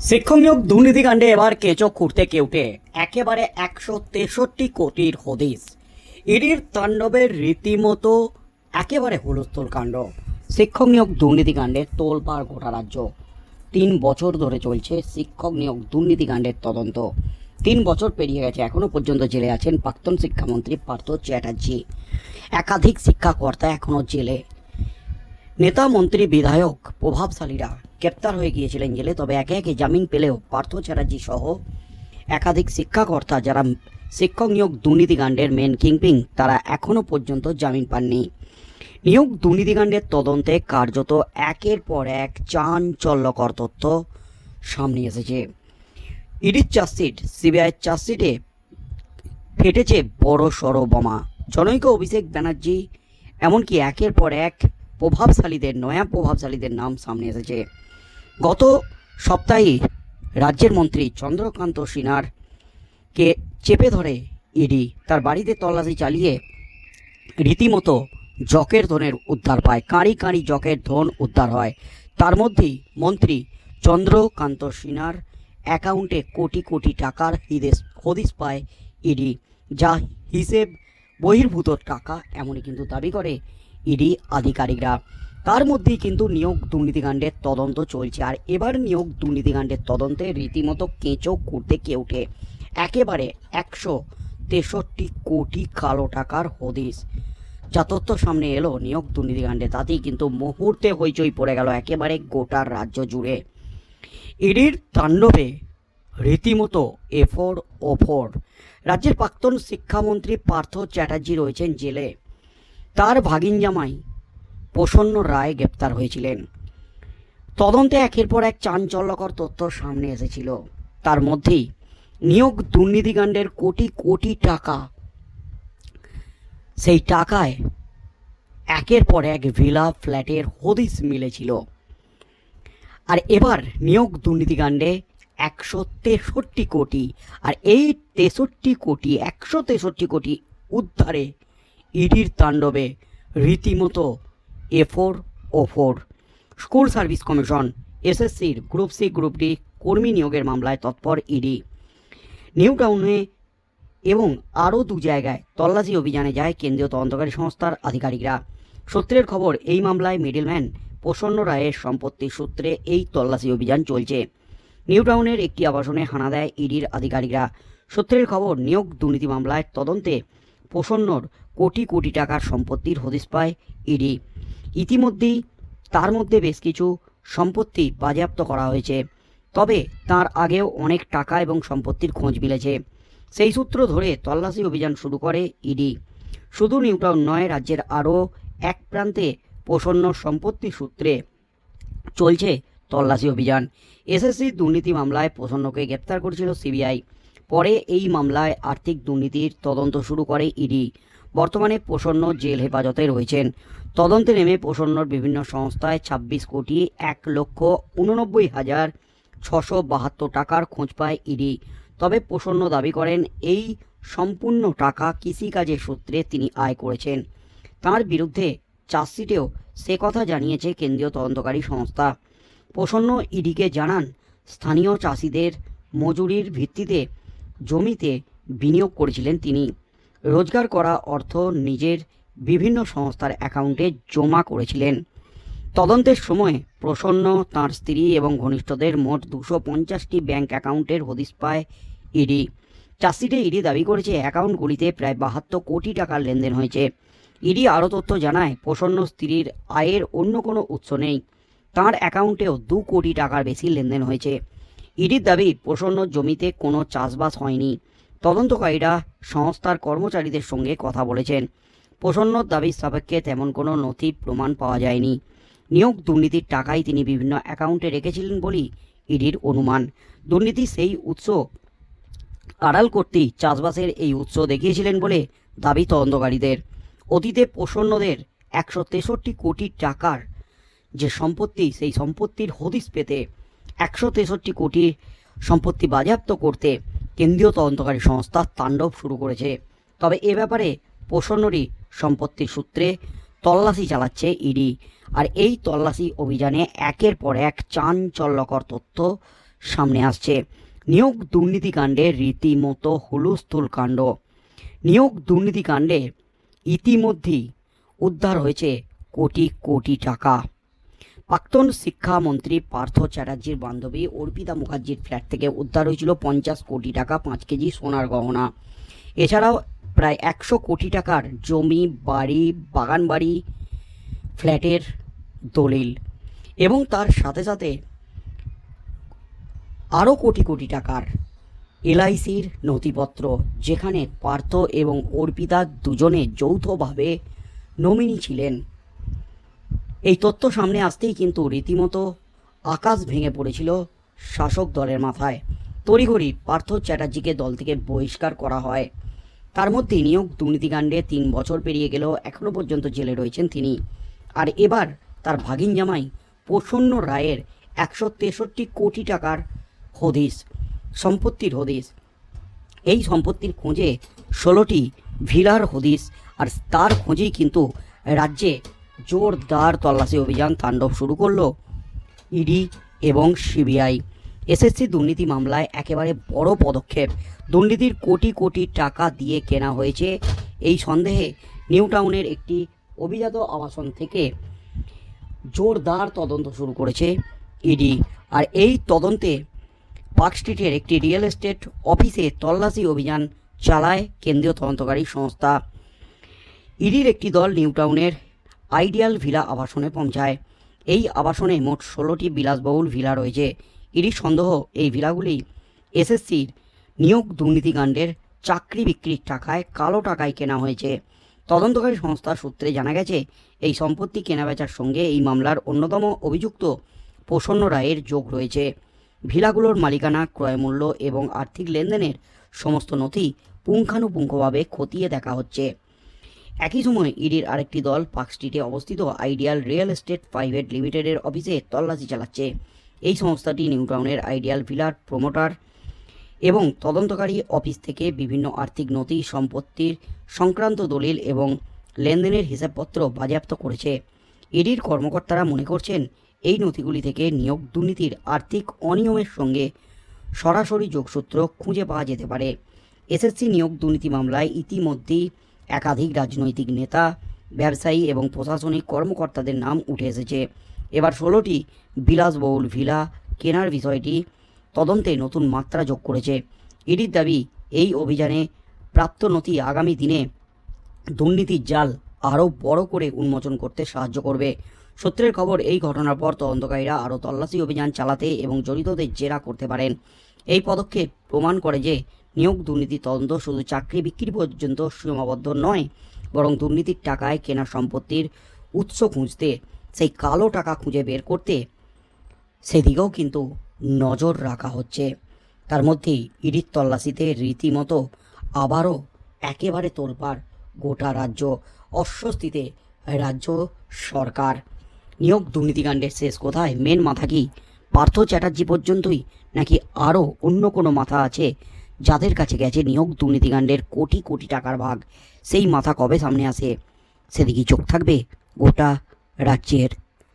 শিক্ষক নিয়োগ দুর্নীতিকাণ্ডে এবার কেঁচো খুঁড়তে কেউটে একেবারে একশো তেষট্টি কোটির হদিস ইডির তাণ্ডবের রীতিমতো একেবারে হুলস্থুল কাণ্ড। শিক্ষক নিয়োগ দুর্নীতিকাণ্ডে তোলপাড় গোটা রাজ্য। তিন বছর ধরে চলছে শিক্ষক নিয়োগ দুর্নীতিকাণ্ডের তদন্ত। তিন বছর পেরিয়ে গেছে এখনও পর্যন্ত জেলে আছেন প্রাক্তন শিক্ষামন্ত্রী পার্থ চ্যাটার্জি। একাধিক শিক্ষাকর্তা এখনও জেলে। নেতা মন্ত্রী বিধায়ক, প্রভাবশালীরা গ্রেপ্তার হয়ে গিয়েছিলেন জেলে, তবে একে একে জামিন পেলেও পার্থ চ্যাটার্জি সহ একাধিক শিক্ষাকর্তা যারা শিক্ষক নিয়োগ দুর্নীতিকাণ্ডের মেন কিংপিং তারা এখনও পর্যন্ত জামিন পাননি। নিয়োগ দুর্নীতিকাণ্ডের তদন্তে কার্যত একের পর এক চাঞ্চল্যকর তথ্য সামনে এসেছে। ইডির চার্জশিট সিবিআইয়ের চার্জশিটে ফেটেছে বড় সড় বোমা। জনৈক অভিষেক ব্যানার্জি, এমনকি একের পর এক প্রভাবশালীদের নয়া প্রভাবশালীদের নাম সামনে এসেছে। গত সপ্তাহে রাজ্যের মন্ত্রী চন্দ্রকান্ত সিনহার কে চেপে ধরে ইডি, তার বাড়িতে তল্লাশি চালিয়ে রীতিমতো জকের ধনের উদ্ধার পায়, কাঁড়ি কাঁড়ি জকের ধন উদ্ধার হয়। তার মধ্যেই মন্ত্রী চন্দ্রকান্ত সিনহার অ্যাকাউন্টে কোটি কোটি টাকার হিদেশ, হদিশ পায় ইডি, যা হিসেব বহির্ভূত টাকা, এমনই কিন্তু দাবি করে ইডি আধিকারিকরা। তার মধ্যেই কিন্তু নিয়োগ দুর্নীতিকাণ্ডের তদন্ত চলছে, আর এবার নিয়োগ দুর্নীতিকাণ্ডের তদন্তে রীতিমতো কেঁচো করতে কে ওঠে? একেবারে একশো তেষট্টি কোটি কালো টাকার হদিস যা সামনে এলো নিয়োগ দুর্নীতিকাণ্ডে, তাতেই কিন্তু মুহূর্তে হইচই পড়ে গেল একেবারে গোটার রাজ্য জুড়ে। ইডির তাণ্ডবে রীতিমতো এফোর ওফোর রাজ্যের প্রাক্তন শিক্ষামন্ত্রী পার্থ চ্যাটার্জি রয়েছেন জেলে। তার ভাগিন জামাই প্রসন্ন রায় গ্রেপ্তার হয়েছিলেন। তদন্তে একের পর এক চাঞ্চল্যকর তথ্য সামনে এসেছিল। তার মধ্যেই নিয়োগ দুর্নীতিকাণ্ডের কোটি কোটি টাকা। সেই টাকায় একের পর এক ভিলা ফ্ল্যাটের হদিস মিলেছিল। আর এবার নিয়োগ দুর্নীতিকাণ্ডে একশো তেষট্টি কোটি আর এই তেষট্টি কোটি, একশো তেষট্টি কোটি উদ্ধারে ইডির তাণ্ডবে রীতিমতো এফোর ও ফোর। স্কুল সার্ভিস কমিশন, এসএসসির গ্রুপ সি, গ্রুপ ডি কর্মী নিয়োগের মামলায় তৎপর ইডি। নিউ টাউনে এবং আরও দু জায়গায় তল্লাশি অভিযানে যায় কেন্দ্রীয় তদন্তকারী সংস্থার আধিকারিকরা। সূত্রের খবর, এই মামলায় মিডিলম্যান প্রসন্ন রায়ের সম্পত্তির সূত্রে এই তল্লাশি অভিযান চলছে। নিউ টাউনের একটি আবাসনে হানা দেয় ইডির আধিকারিকরা। সূত্রের খবর, নিয়োগ দুর্নীতি মামলায় তদন্তে প্রসন্নর কোটি কোটি টাকার সম্পত্তির হদিশ পায় ইডি। ইতিমধ্যেই তার মধ্যে বেশ কিছু সম্পত্তি বাজেয়াপ্ত করা হয়েছে। তবে তার আগেও অনেক টাকা এবং সম্পত্তির খোঁজ মিলেছে। সেই সূত্র ধরে তল্লাশি অভিযান শুরু করে ইডি। শুধু নিউটাউন নয়, রাজ্যের আরও এক প্রান্তে প্রসন্ন সম্পত্তি সূত্রে চলছে তল্লাশি অভিযান। এসএসসি দুর্নীতি মামলায় প্রসন্নকে গ্রেপ্তার করেছিল সিবিআই। পরে এই মামলায় আর্থিক দুর্নীতির তদন্ত শুরু করে ইডি। বর্তমানে প্রসন্ন জেল হেফাজতে রয়েছেন। তদন্তে নেমে প্রসন্নর বিভিন্ন সংস্থায় ছাব্বিশ কোটি এক লক্ষ উননব্বই হাজার ছশো বাহাত্তর টাকার খোঁজ পায় ইডি। তবে প্রসন্ন দাবি করেন, এই সম্পূর্ণ টাকা কৃষিকাজের সূত্রে তিনি আয় করেছেন। তার বিরুদ্ধে চার্জশিটেও সে কথা জানিয়েছে কেন্দ্রীয় তদন্তকারী সংস্থা। প্রসন্ন ইডিকে জানান, স্থানীয় চাষিদের মজুরির ভিত্তিতে জমিতে বিনিয়োগ করেছিলেন তিনি। রোজগার করা অর্থ নিজের বিভিন্ন সংস্থার অ্যাকাউন্টে জমা করেছিলেন। তদন্তের সময় প্রসন্ন তাঁর স্ত্রী এবং ঘনিষ্ঠদের মোট দুশো পঞ্চাশটি ব্যাঙ্ক অ্যাকাউন্টের হদিস পায় ইডি। চাষিটে ইডি দাবি করেছে, অ্যাকাউন্টগুলিতে প্রায় বাহাত্তর কোটি টাকার লেনদেন হয়েছে। ইডি আরও তথ্য জানায়, প্রসন্ন স্ত্রীর আয়ের অন্য কোনো উৎস নেই। তাঁর অ্যাকাউন্টেও দু কোটি টাকার বেশি লেনদেন হয়েছে। ইডির দাবি, প্রসন্ন জমিতে কোনো চাষবাস হয়নি। তদন্তকারীরা সংস্থার কর্মচারীদের সঙ্গে কথা বলেছেন। প্রসন্নর দাবির সাপেক্ষে তেমন কোনো নথি প্রমাণ পাওয়া যায়নি। নিয়োগ দুর্নীতির টাকাই তিনি বিভিন্ন অ্যাকাউন্টে রেখেছিলেন বলেই ইডির অনুমান। দুর্নীতি সেই উৎস আড়াল করতেই চাষবাসের এই উৎস দেখিয়েছিলেন বলে দাবি তদন্তকারীদের। অতীতে প্রসন্নদের একশো তেষট্টি কোটি টাকার যে সম্পত্তি, সেই সম্পত্তির হদিস পেতে একশো তেষট্টি কোটি সম্পত্তি বাজেয়াপ্ত করতে কেন্দ্রীয় তদন্তকারী সংস্থা তাণ্ডব শুরু করেছে। তবে এ ব্যাপারে প্রসন্নরই সম্পত্তির সূত্রে তল্লাশি চালাচ্ছে ইডি। আর এই তল্লাশি অভিযানে একের পর এক চাঞ্চল্যকর তথ্য সামনে আসছে। নিয়োগ দুর্নীতিকাণ্ডে রীতিমতো হুলুস্থুল কাণ্ড। নিয়োগ দুর্নীতিকাণ্ডে ইতিমধ্যেই উদ্ধার হয়েছে কোটি কোটি টাকা। প্রাক্তন শিক্ষামন্ত্রী পার্থ চ্যাটার্জির বান্ধবী অর্পিতা মুখার্জির ফ্ল্যাট থেকে উদ্ধার হয়েছিল পঞ্চাশ কোটি টাকা, পাঁচ কেজি সোনার গহনা। এছাড়াও প্রায় একশো কোটি টাকার জমি, বাড়ি বাগান বাড়ি ফ্ল্যাটের দলিল এবং তার সাথে সাথে আরও কোটি কোটি টাকার এলআইসির নথিপত্র, যেখানে পার্থ এবং অর্পিতা দুজনে যৌথভাবে নমিনি ছিলেন। এই তথ্য সামনে আসতেই কিন্তু রীতিমতো আকাশ ভেঙে পড়েছিল শাসক দলের মাথায়। তড়িঘড়ি পার্থ চ্যাটার্জিকে দল থেকে বহিষ্কার করা হয়। তার মধ্যে নিয়োগ দুর্নীতিকাণ্ডে তিন বছর পেরিয়ে গেলেও এখনও পর্যন্ত জেলে রয়েছেন তিনি। আর এবার তার ভাগিন জামাই প্রসন্ন রায়ের একশো তেষট্টি কোটি টাকার হদিস সম্পত্তির হদিস এই সম্পত্তির খোঁজে ষোলোটি ভিলার হদিস আর তার খোঁজেই কিন্তু রাজ্যে জোরদার তল্লাশি অভিযান তাণ্ডব শুরু করল ইডি এবং সিবিআই। এসএসসি দুর্নীতি মামলায় একেবারে বড় পদক্ষেপ। দুর্নীতির কোটি কোটি টাকা দিয়ে কেনা হয়েছে এই সন্দেহে নিউ টাউনের একটি অভিজাত আবাসন থেকে জোরদার তদন্ত শুরু করেছে ইডি। আর এই তদন্তে পার্ক স্ট্রিটের একটি রিয়েল এস্টেট অফিসে তল্লাশি অভিযান চালায় কেন্দ্রীয় তদন্তকারী সংস্থা। ইডির একটি দল নিউ টাউনের আইডিয়াল ভিলা আবাসনে পৌঁছায়। এই আবাসনে মোট ষোলোটি বিলাসবহুল ভিলা রয়েছে। ইডির সন্দেহ, এই ভিলাগুলি এসএসসির নিয়োগ দুর্নীতিকাণ্ডের চাকরি বিক্রির টাকায় কালো টাকায় কেনা হয়েছে। তদন্তকারী সংস্থার সূত্রে জানা গেছে, এই সম্পত্তি কেনাবেচার সঙ্গে এই মামলার অন্যতম অভিযুক্ত প্রসন্ন রায়ের যোগ রয়েছে। ভিলাগুলোর মালিকানা ক্রয়মূল্য এবং আর্থিক লেনদেনের সমস্ত নথি পুঙ্খানুপুঙ্খভাবে খতিয়ে দেখা হচ্ছে। একই সময় ইডির আরেকটি দল পার্ক স্ট্রিটে অবস্থিত আইডিয়াল রিয়েল এস্টেট প্রাইভেট লিমিটেডের অফিসে তল্লাশি চালাচ্ছে। এই সংস্থাটি নিউ টাউনের আইডিয়াল ভিলার প্রমোটার এবং তদন্তকারী অফিস থেকে বিভিন্ন আর্থিক নথি, সম্পত্তির সংক্রান্ত দলিল এবং লেনদেনের হিসাবপত্র বাজেয়াপ্ত করেছে। ইডির কর্মকর্তারা মনে করছেন, এই নথিগুলি থেকে নিয়োগ দুর্নীতির আর্থিক অনিয়মের সঙ্গে সরাসরি যোগসূত্র খুঁজে পাওয়া যেতে পারে। এসএসসি নিয়োগ দুর্নীতি মামলায় ইতিমধ্যেই একাধিক রাজনৈতিক নেতা, ব্যবসায়ী এবং প্রশাসনিক কর্মকর্তাদের নাম উঠে এসেছে। এবার ষোলোটি বিলাসবহুল ভিলা কেনার বিষয়টি তদন্তে নতুন মাত্রা যোগ করেছে। ইডির দাবি, এই অভিযানে প্রাপ্ত নথি আগামী দিনে দুর্নীতির জাল আরও বড় করে উন্মোচন করতে সাহায্য করবে। সূত্রের খবর, এই ঘটনার পর তদন্তকারীরা আরও তল্লাশি অভিযান চালাতে এবং জড়িতদের জেরা করতে পারেন। এই পদক্ষেপ প্রমাণ করে যে নিয়োগ দুর্নীতি তদন্ত শুধু চাকরি বিক্রি পর্যন্ত সীমাবদ্ধ নয়, বরং দুর্নীতির টাকায় কেনা সম্পত্তির উৎস খুঁজতে, সেই কালো টাকা খুঁজে বের করতে সেদিকেও কিন্তু নজর রাখা হচ্ছে। তার মধ্যেই ইডির তল্লাশিতে রীতিমতো আবারও একেবারে তোলপাড় গোটা রাজ্য, অস্বস্তিতে রাজ্য সরকার। নিয়োগ দুর্নীতিকাণ্ডের শেষ কোথায়? মেন মাথা কি? পার্থ চ্যাটার্জি পর্যন্তই নাকি আরও অন্য কোনো মাথা আছে যাদের কাছে গেছে নিয়োগ দুর্নীতিকাণ্ডের কোটি কোটি টাকার ভাগ, সেই মাথা কবে সামনে আসে? সেদিকে চোখ থাকবে গোটা রাজ্যের